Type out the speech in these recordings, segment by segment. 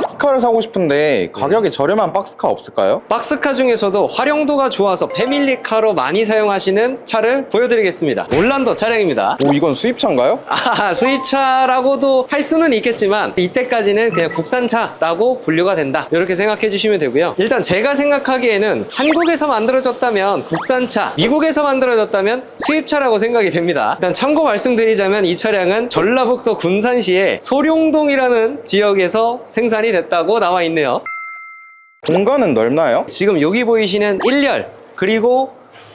박스카를 사고 싶은데 가격이 저렴한 박스카 없을까요? 박스카 중에서도 활용도가 좋아서 패밀리카로 많이 사용하시는 차를 보여드리겠습니다. 올란도 차량입니다. 오 이건 수입차인가요? 아, 수입차라고도 할 수는 있겠지만 이때까지는 그냥 국산차라고 분류가 된다. 이렇게 생각해 주시면 되고요. 일단 제가 생각하기에는 한국에서 만들어졌다면 국산차, 미국에서 만들어졌다면 수입차라고 생각이 됩니다. 일단 참고 말씀드리자면 이 차량은 전라북도 군산시의 소룡동이라는 지역에서 생산이 됐다고 나와 있네요. 공간은 넓나요? 지금 여기 보이시는 1열 그리고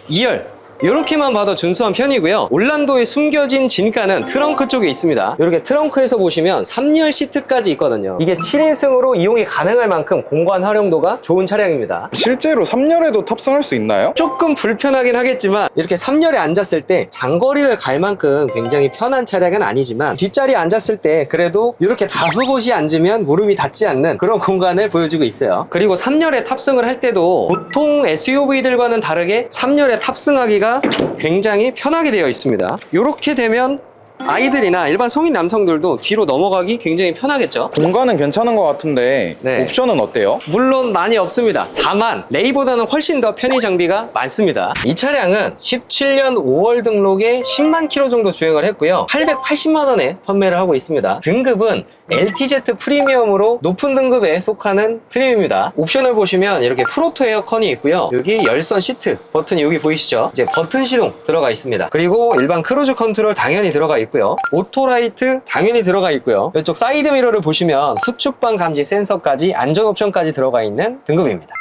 2열 이렇게만 봐도 준수한 편이고요. 올란도에 숨겨진 진가는 트렁크 쪽에 있습니다. 이렇게 트렁크에서 보시면 3열 시트까지 있거든요. 이게 7인승으로 이용이 가능할 만큼 공간 활용도가 좋은 차량입니다. 실제로 3열에도 탑승할 수 있나요? 조금 불편하긴 하겠지만 이렇게 3열에 앉았을 때 장거리를 갈 만큼 굉장히 편한 차량은 아니지만 뒷자리에 앉았을 때 그래도 이렇게 다수 곳이 앉으면 무릎이 닿지 않는 그런 공간을 보여주고 있어요 그리고 3열에 탑승을 할 때도 보통 SUV들과는 다르게 3열에 탑승하기가 굉장히 편하게 되어 있습니다 이렇게 되면 아이들이나 일반 성인 남성들도 뒤로 넘어가기 굉장히 편하겠죠 공간은 괜찮은 것 같은데 네. 옵션은 어때요? 물론 많이 없습니다. 다만 레이보다는 훨씬 더 편의 장비가 많습니다. 이 차량은 17년 5월 등록에 10만 킬로 정도 주행을 했고요. 880만 원에 판매를 하고 있습니다. 등급은 LTZ 프리미엄으로 높은 등급에 속하는 트림입니다. 옵션을 보시면 이렇게 프로토 에어컨이 있고요. 여기 열선 시트 버튼이 여기 보이시죠? 이제 버튼 시동 들어가 있습니다. 그리고 일반 크루즈 컨트롤 당연히 들어가 있고요. 오토라이트 당연히 들어가 있고요. 이쪽 사이드 미러를 보시면 후측방 감지 센서까지 안전 옵션까지 들어가 있는 등급입니다.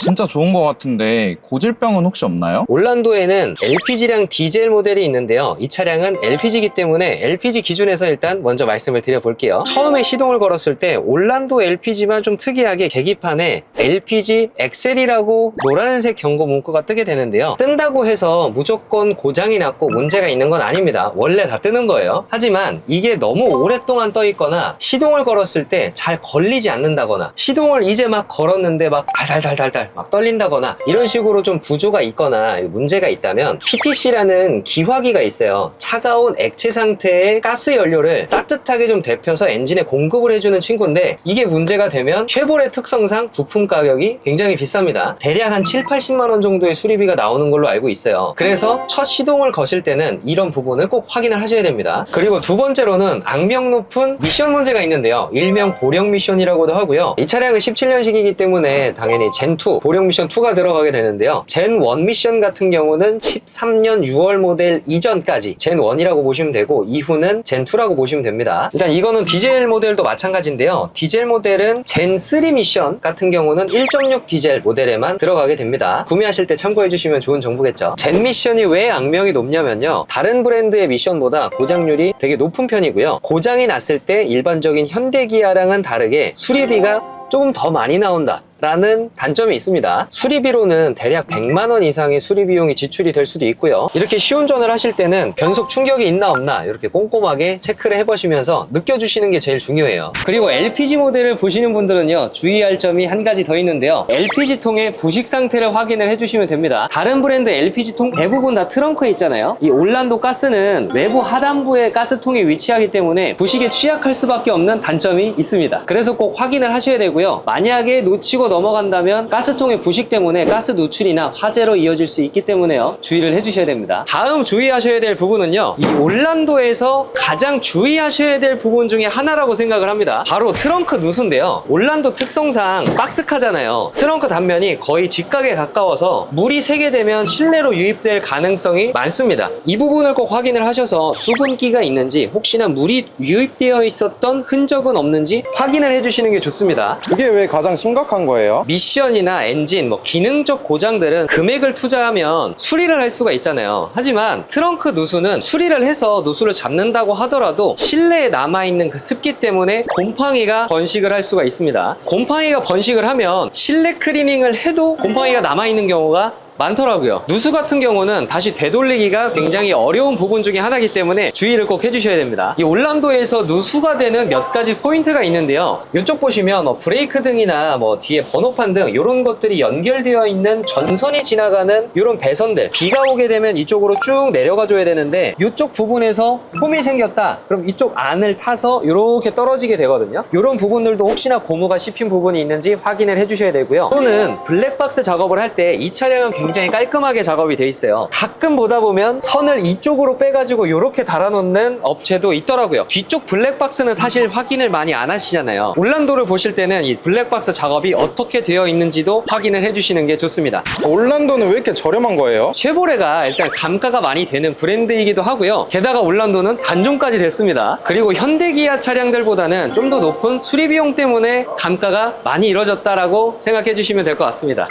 진짜 좋은 것 같은데 고질병은 혹시 없나요? 올란도에는 LPG랑 디젤 모델이 있는데요. 이 차량은 LPG이기 때문에 LPG 기준에서 일단 먼저 말씀을 드려볼게요. 처음에 시동을 걸었을 때 올란도 LPG만 좀 특이하게 계기판에 LPG 엑셀이라고 노란색 경고 문구가 뜨게 되는데요. 뜬다고 해서 무조건 고장이 났고 문제가 있는 건 아닙니다. 원래 다 뜨는 거예요. 하지만 이게 너무 오랫동안 떠 있거나 시동을 걸었을 때 잘 걸리지 않는다거나 시동을 이제 막 걸었는데 막 달달달달달 막 떨린다거나 이런 식으로 좀 부조가 있거나 문제가 있다면 PTC라는 기화기가 있어요. 차가운 액체 상태의 가스 연료를 따뜻하게 좀 데펴서 엔진에 공급을 해주는 친구인데 이게 문제가 되면 쉐보레 특성상 부품 가격이 굉장히 비쌉니다. 대략 한 7, 80만 원 정도의 수리비가 나오는 걸로 알고 있어요. 그래서 첫 시동을 거실 때는 이런 부분을 꼭 확인을 하셔야 됩니다. 그리고 두 번째로는 악명 높은 미션 문제가 있는데요. 일명 보령 미션이라고도 하고요. 이 차량은 17년식이기 때문에 당연히 젠2, 보령 미션 2가 들어가게 되는데요. 젠 1 미션 같은 경우는 13년 6월 모델 이전까지 젠 1이라고 보시면 되고 이후는 젠 2라고 보시면 됩니다. 일단 이거는 디젤 모델도 마찬가지인데요. 디젤 모델은 젠 3 미션 같은 경우는 1.6 디젤 모델에만 들어가게 됩니다. 구매하실 때 참고해 주시면 좋은 정보겠죠. 젠 미션이 왜 악명이 높냐면요. 다른 브랜드의 미션보다 고장률이 되게 높은 편이고요. 고장이 났을 때 일반적인 현대 기아랑은 다르게 수리비가 조금 더 많이 나온다. 라는 단점이 있습니다. 수리비로는 대략 100만 원 이상의 수리 비용이 지출이 될 수도 있고요. 이렇게 시운전을 하실 때는 변속 충격이 있나 없나 이렇게 꼼꼼하게 체크를 해보시면서 느껴주시는 게 제일 중요해요. 그리고 LPG 모델을 보시는 분들은요 주의할 점이 한 가지 더 있는데요. LPG 통의 부식 상태를 확인을 해주시면 됩니다. 다른 브랜드 LPG 통 대부분 다 트렁크에 있잖아요. 이 올란도 가스는 외부 하단부에 가스통이 위치하기 때문에 부식에 취약할 수밖에 없는 단점이 있습니다. 그래서 꼭 확인을 하셔야 되고요. 만약에 놓치고 넘어간다면 가스통의 부식 때문에 가스 누출이나 화재로 이어질 수 있기 때문에요. 주의를 해주셔야 됩니다. 다음 주의하셔야 될 부분은요. 이 올란도에서 가장 주의하셔야 될 부분 중에 하나라고 생각을 합니다. 바로 트렁크 누수인데요. 올란도 특성상 박스카잖아요. 트렁크 단면이 거의 직각에 가까워서 물이 새게 되면 실내로 유입될 가능성이 많습니다. 이 부분을 꼭 확인을 하셔서 수분기가 있는지 혹시나 물이 유입되어 있었던 흔적은 없는지 확인을 해주시는 게 좋습니다. 그게 왜 가장 심각한 거예요? 미션이나 엔진, 뭐 기능적 고장들은 금액을 투자하면 수리를 할 수가 있잖아요. 하지만 트렁크 누수는 수리를 해서 누수를 잡는다고 하더라도 실내에 남아있는 그 습기 때문에 곰팡이가 번식을 할 수가 있습니다. 곰팡이가 번식을 하면 실내 클리닝을 해도 곰팡이가 남아있는 경우가 많더라고요. 누수 같은 경우는 다시 되돌리기가 굉장히 어려운 부분 중에 하나이기 때문에 주의를 꼭 해주셔야 됩니다. 이 올란도에서 누수가 되는 몇 가지 포인트가 있는데요. 이쪽 보시면 뭐 브레이크 등이나 뭐 뒤에 번호판 등 이런 것들이 연결되어 있는 전선이 지나가는 이런 배선들 비가 오게 되면 이쪽으로 쭉 내려가 줘야 되는데 이쪽 부분에서 홈이 생겼다 그럼 이쪽 안을 타서 이렇게 떨어지게 되거든요 이런 부분들도 혹시나 고무가 씹힌 부분이 있는지 확인을 해주셔야 되고요 또는 블랙박스 작업을 할 때 이 차량은 굉장히 깔끔하게 작업이 돼 있어요 가끔 보다 보면 선을 이쪽으로 빼가지고 이렇게 달아놓는 업체도 있더라고요 뒤쪽 블랙박스는 사실 확인을 많이 안 하시잖아요 올란도를 보실 때는 이 블랙박스 작업이 어떻게 되어 있는지도 확인을 해주시는 게 좋습니다 올란도는 왜 이렇게 저렴한 거예요? 쉐보레가 일단 감가가 많이 되는 브랜드이기도 하고요. 게다가 올란도는 단종까지 됐습니다. 그리고 현대기아 차량들보다는 좀 더 높은 수리 비용 때문에 감가가 많이 이뤄졌다라고 생각해 주시면 될 것 같습니다.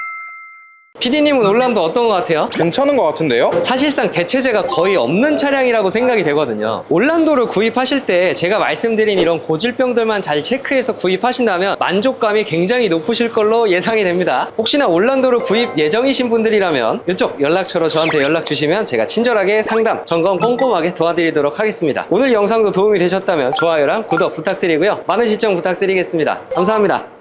PD님은 올란도 어떤 것 같아요? 괜찮은 것 같은데요? 사실상 대체제가 거의 없는 차량이라고 생각이 되거든요. 올란도를 구입하실 때 제가 말씀드린 이런 고질병들만 잘 체크해서 구입하신다면 만족감이 굉장히 높으실 걸로 예상이 됩니다. 혹시나 올란도를 구입 예정이신 분들이라면 이쪽 연락처로 저한테 연락 주시면 제가 친절하게 상담, 점검 꼼꼼하게 도와드리도록 하겠습니다. 오늘 영상도 도움이 되셨다면 좋아요랑 구독 부탁드리고요. 많은 시청 부탁드리겠습니다. 감사합니다.